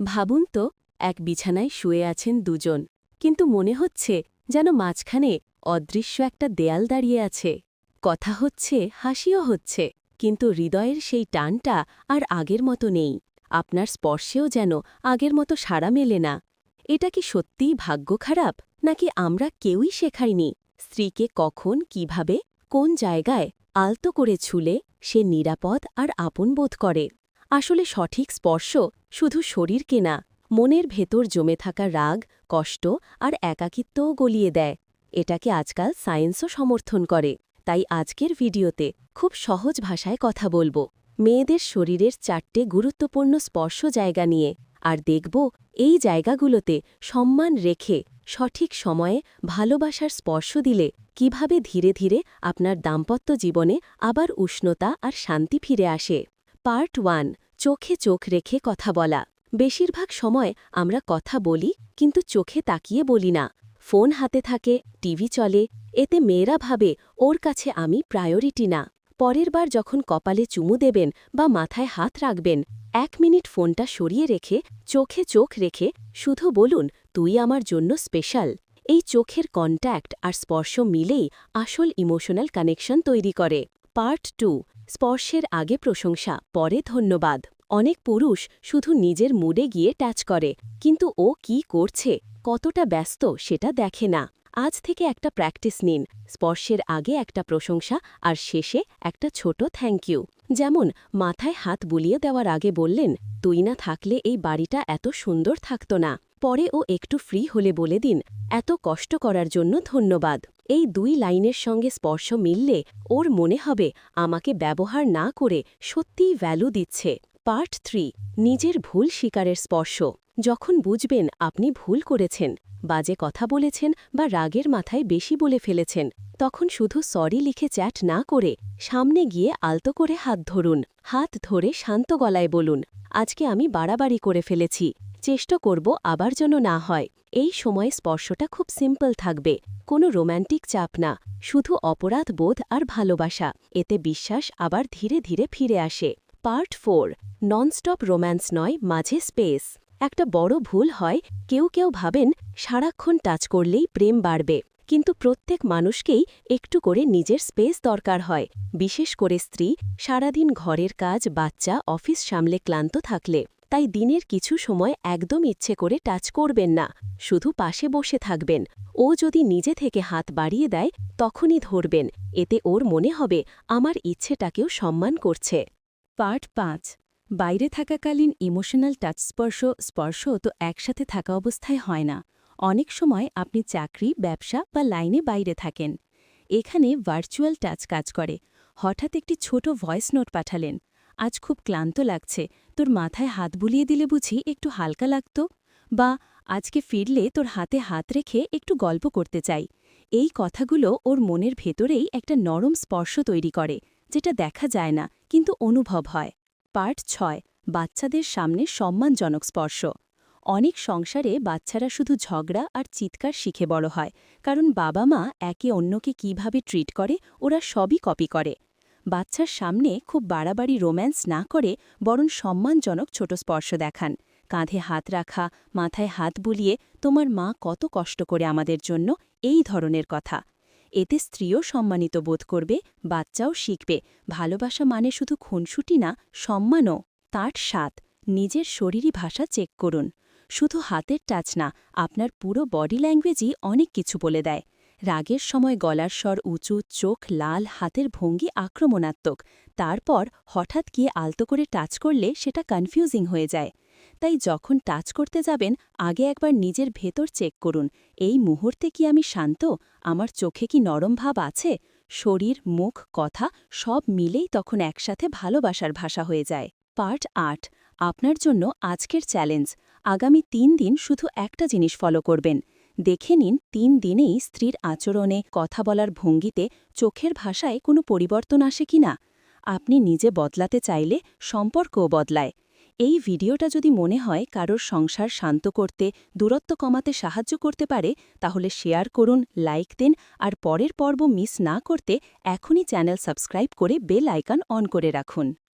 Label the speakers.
Speaker 1: ভাবুন তো, এক বিছানায় শুয়ে আছেন দুজন। কিন্তু মনে হচ্ছে যেন মাঝখানে অদৃশ্য একটা দেয়াল দাঁড়িয়ে আছে। কথা হচ্ছে, হাসিও হচ্ছে, কিন্তু হৃদয়ের সেই টানটা আর আগের মতো নেই। আপনার স্পর্শেও যেন আগের মতো সাড়া মেলে না। এটা কি সত্যিই ভাগ্য খারাপ, নাকি আমরা কেউই শেখাইনি? স্ত্রীকে কখন, কীভাবে, কোন জায়গায় আলতো করে ছুলে সে নিরাপদ আর আপন বোধ করে? আসলে সঠিক স্পর্শ শুধু শরীরকে না, মনের ভেতর জমে থাকা রাগ, কষ্ট আর একাকিত্বও গলিয়ে দেয়। এটাকে আজকাল সায়েন্সও সমর্থন করে। তাই আজকের ভিডিওতে খুব সহজ ভাষায় কথা বলব। মেয়েদের শরীরের চারটে গুরুত্বপূর্ণ স্পর্শ জায়গা নিয়ে। আর দেখব এই জায়গাগুলোতে সম্মান রেখে সঠিক সময়ে ভালোবাসার স্পর্শ দিলে কীভাবে ধীরে ধীরে আপনার দাম্পত্য জীবনে আবার উষ্ণতা আর শান্তি ফিরে আসে। পার্ট ওয়ান, চোখে চোখ রেখে কথা বলা। বেশিরভাগ সময় আমরা কথা বলি, কিন্তু চোখে তাকিয়ে বলি না। ফোন হাতে থাকে, টিভি চলে, এতে মেয়েরা ভাবে, ওর কাছে আমি প্রায়োরিটি না। পরের বার যখন কপালে চুমু দেবেন বা মাথায় হাত রাখবেন, এক মিনিট ফোনটা সরিয়ে রেখে, চোখে চোখ রেখে, শুধু বলুন, তুই আমার জন্য স্পেশাল। এই চোখের কন্ট্যাক্ট আর স্পর্শ মিলেই আসল ইমোশনাল কানেকশন তৈরি করে। পার্ট টু স্পর্শের আগে প্রশংসা, পরে ধন্যবাদ। অনেক পুরুষ শুধু নিজের মুডে গিয়ে টাচ করে, কিন্তু ও কি করছে? কতটা ব্যস্ত সেটা দেখে না। আজ থেকে একটা প্র্যাকটিস নিন, স্পর্শের আগে একটা প্রশংসা আর শেষে একটা ছোট থ্যাংক ইউ। যেমন, মাথায় হাত বুলিয়ে দেওয়ার আগে বললেন, তুই না থাকলে এই বাড়িটা এত সুন্দর থাকত না। পরে ও একটু ফ্রি হলে বলে দিন, এত কষ্ট করার জন্য ধন্যবাদ। এই দুই লাইনের সঙ্গে স্পর্শ মিললে ওর মনে হবে, আমাকে ব্যবহার না করে সত্যিই ভ্যালু দিচ্ছে। পার্ট থ্রি, নিজের ভুল শিকারের স্পর্শ। যখন বুঝবেন আপনি ভুল করেছেন, বাজে কথা বলেছেন বা রাগের মাথায় বেশি বলে ফেলেছেন, তখন শুধু সরি লিখে চ্যাট না করে সামনে গিয়ে আলতো করে হাত ধরুন। হাত ধরে শান্ত গলায় বলুন, আজকে আমি বাড়াবাড়ি করে ফেলেছি, চেষ্টা করব আবার যেন না হয়। এই সময় স্পর্শটা খুব সিম্পল থাকবে, কোনো রোম্যান্টিক চাপ না, শুধু অপরাধ বোধ আর ভালোবাসা, এতে বিশ্বাস আবার ধীরে ধীরে ফিরে আসে। পার্ট ফোর, ননস্টপ রোম্যান্স নয়, মাঝে স্পেস। একটা বড় ভুল হয়, কেউ কেউ ভাবেন সারাক্ষণ টাচ করলেই প্রেম বাড়বে। কিন্তু প্রত্যেক মানুষকেই একটু করে নিজের স্পেস দরকার হয়। বিশেষ করে স্ত্রী, সারাদিন ঘরের কাজ, বাচ্চা, অফিস সামলে ক্লান্ত থাকলে। তাই দিনের কিছু সময় একদম ইচ্ছে করে টাচ করবেন না। শুধু পাশে বসে থাকবেন। ও যদি নিজে থেকে হাত বাড়িয়ে দেয়, তখনই ধরবেন। এতে ওর মনে হবে, আমার ইচ্ছেটাকেও সম্মান করছে। পার্ট পাঁচ, বাইরে থাকাকালীন ইমোশনাল টাচ স্পর্শ স্পর্শ তো একসাথে থাকা অবস্থায় হয় না। অনেক সময় আপনি চাকরি, ব্যবসা বা লাইনে বাইরে থাকেন। এখানে ভার্চুয়াল টাচ কাজ করে। হঠাৎ একটি ছোট ভয়েস নোট পাঠালেন। আজ খুব ক্লান্ত লাগছে। তোর মাথায় হাত বুলিয়ে দিলে বুঝি একটু হালকা লাগত? বা আজকে ফিরলে তোর হাতে হাত রেখে একটু গল্প করতে চাই। এই কথাগুলো ওর মনের ভেতরেই একটা নরম স্পর্শ তৈরি করে, যেটা দেখা যায় না। কিন্তু অনুভব হয়। পার্ট ছয়, বাচ্চাদের সামনে সম্মানজনক স্পর্শ। অনেক সংসারে বাচ্চারা শুধু ঝগড়া আর চিৎকার শিখে বড় হয়, কারণ বাবা মা একে অন্যকে কীভাবে ট্রিট করে, ওরা সবই কপি করে। বাচ্চার সামনে খুব বাড়াবাড়ি রোম্যান্স না করে বরং সম্মানজনক ছোট স্পর্শ দেখান। কাঁধে হাত রাখা, মাথায় হাত বুলিয়ে, তোমার মা কত কষ্ট করে আমাদের জন্য এই ধরনের কথা। এতে স্ত্রীও সম্মানিত বোধ করবে, বাচ্চাও শিখবে। ভালোবাসা মানে শুধু খুনসুটি না, সম্মানও। তার সাত নিজের শরীরী ভাষা চেক করুন। শুধু হাতের টাচ না, আপনার পুরো বডি ল্যাঙ্গুয়েজই অনেক কিছু বলে দেয়। রাগের সময় গলার স্বর উঁচু, চোখ লাল, হাতের ভঙ্গি আক্রমণাত্মক। তারপর হঠাৎ গিয়ে আলতো করে টাচ করলে সেটা কনফিউজিং হয়ে যায়। তাই যখন টাচ করতে যাবেন, আগে একবার নিজের ভেতর চেক করুন, এই মুহূর্তে কি আমি শান্ত? আমার চোখে কি নরম ভাব আছে? শরীর, মুখ, কথা সব মিলেই তখন একসাথে ভালোবাসার ভাষা হয়ে যায়। পার্ট আট, আপনার জন্য আজকের চ্যালেঞ্জ, আগামী তিন দিন শুধু একটা জিনিস ফলো করবেন। দেখে নিন, তিন দিনেই স্ত্রীর আচরণে, কথা বলার ভঙ্গিতে, চোখের ভাষায় কোনো পরিবর্তন আসে কিনা। আপনি নিজে বদলাতে চাইলে সম্পর্কও বদলায়। এই ভিডিওটা যদি মনে হয় কারোর সংসার শান্ত করতে, দূরত্ব কমাতে সাহায্য করতে পারে, তাহলে শেয়ার করুন, লাইক দিন, আর পরের পর্ব মিস না করতে এখনই চ্যানেল সাবস্ক্রাইব করে বেল আইকন অন করে রাখুন।